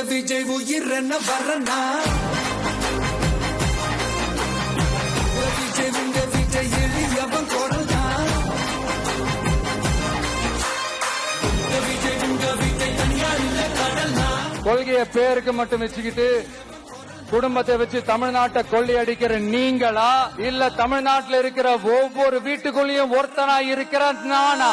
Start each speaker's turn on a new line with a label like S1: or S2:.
S1: வரனா விஜய் உங்க விஜய் எளியவன் குரல்தான் உங்க விஜய் உங்க விஜய் தனியா இல்ல கடல்னா?
S2: கொள்கையை பேருக்கு மட்டும் வச்சுக்கிட்டு குடும்பத்தை வச்சு தமிழ்நாட்டை கொள்ளையடிக்கிற நீங்களா? இல்ல தமிழ்நாட்டுல இருக்கிற ஒவ்வொரு வீட்டுக்குள்ளேயும் ஒருத்தனா இருக்கிற நானா?